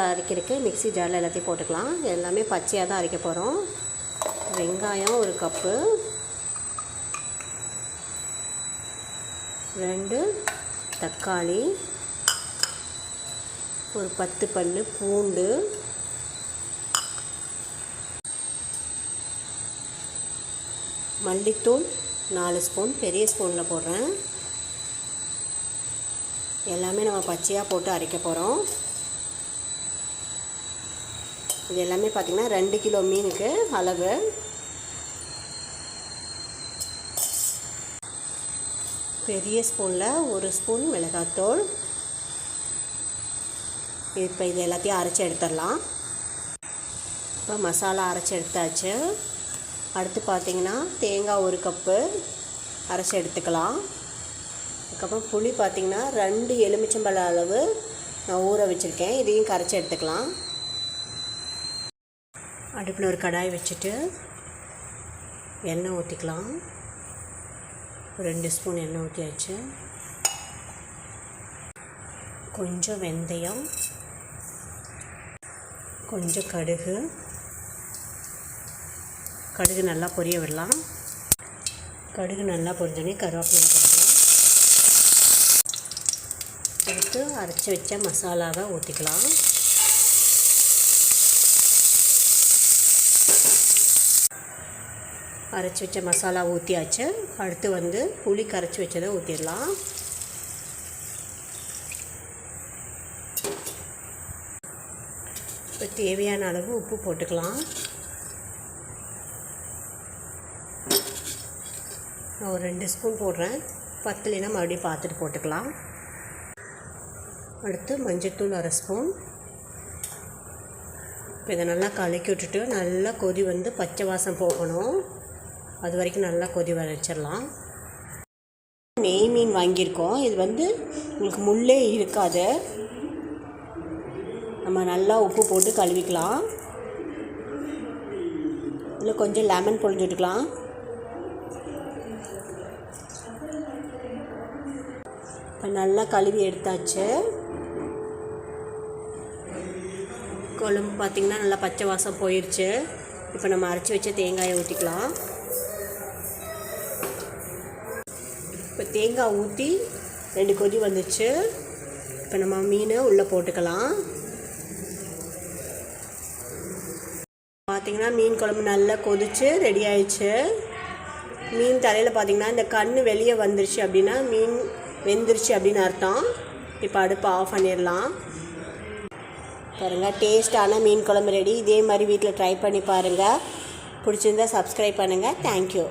அரைக்கிறதுக்கு மிக்ஸி ஜாரில் எல்லாத்தையும் போட்டுக்கலாம். எல்லாமே பச்சையாக தான் அரைக்க போகிறோம் வெங்காயம் ஒரு கப்பு. ரெண்டு தக்காளி. ஒரு பத்து பல் பூண்டு. மல்லித்தூள் நாலு ஸ்பூன் பெரிய ஸ்பூனில் போடுறேன். எல்லாமே நம்ம பச்சையாக போட்டு அரைக்க போகிறோம் இது எல்லாமே பார்த்திங்கன்னா ரெண்டு கிலோ மீனுக்கு அளவு. பெரிய ஸ்பூனில் ஒரு ஸ்பூன் மிளகாத்தூள். இப்போ இது எல்லாத்தையும் அரைச்சி எடுத்துடலாம். இப்போ மசாலா அரைச்சி எடுத்தாச்சு. அடுத்து பார்த்திங்கன்னா தேங்காய் ஒரு கப்பு அரைச்சி எடுத்துக்கலாம். அதுக்கப்புறம் புளி பார்த்திங்கன்னா ரெண்டு எலுமிச்சம்பழ அளவு நான் ஊற வச்சுருக்கேன். இதையும் கரைச்சி எடுத்துக்கலாம். அடுப்பில் ஒரு கடாய் வச்சுட்டு எண்ணெய் ஊற்றிக்கலாம். ரெண்டு ஸ்பூன் எண்ணெய் ஊற்றியாச்சு. கொஞ்சம் வெந்தயம் கொஞ்சம் கடுகு. கடுகு நல்லா பொரிய விடலாம். கடுகு நல்லா பொரிஞ்சோடனே கருவேப்பிலை போட்டுக்கலாம். எடுத்து அரைச்சி வச்ச மசாலாவை ஊற்றிக்கலாம். அரைச்சி வச்ச மசாலா ஊற்றியாச்சு அடுத்து வந்து புளி கரைச்சி வச்சதை ஊற்றிடலாம் இப்போ தேவையான அளவு உப்பு போட்டுக்கலாம். நான் ஒரு ரெண்டு ஸ்பூன் போடுறேன். பத்துலைனா மறுபடியும் பார்த்துட்டு போட்டுக்கலாம். அடுத்து மஞ்சள்தூள் அரை ஸ்பூன். இப்போ இதை நல்லா கலக்கி விட்டுட்டு நல்லா கொதி வந்து பச்சை வாசம் போகணும். அது வரைக்கும் நல்லா கொதி வர வச்சிடலாம் நெய் மீன் வாங்கியிருக்கோம். இது வந்து உங்களுக்கு முள்ளே இருக்காது. நம்ம நல்லா உப்பு போட்டு கழுவிக்கலாம். இதில் கொஞ்சம் லெமன் பொழிஞ்சு விட்டுக்கலாம். இப்போ நல்லா கழுவி எடுத்தாச்சு. குழம்பு பார்த்திங்கன்னா நல்லா பச்சை வாசம் போயிடுச்சு இப்போ நம்ம அரைச்சி வச்ச தேங்காயை ஊற்றிக்கலாம் இப்போ தேங்காய் ஊற்றி ரெண்டு கொதி வந்துச்சு. இப்போ நம்ம மீனை உள்ளே போட்டுக்கலாம். பார்த்திங்கன்னா மீன் குழம்பு நல்லா கொதிச்சு ரெடி ஆயிடுச்சு. மீன் தலையில் பார்த்திங்கன்னா இந்த கண் வெளியே வந்துருச்சு அப்படின்னா மீன் வெந்துருச்சு அப்படின்னு அர்த்தம். இப்போ அடுப்பு ஆஃப் பண்ணிடலாம். பாருங்கள் டேஸ்ட்டான மீன் குழம்பு ரெடி இதே மாதிரி வீட்டில் ட்ரை பண்ணி பாருங்கள் பிடிச்சிருந்தா சப்ஸ்கிரைப் பண்ணுங்கள் தேங்க்யூ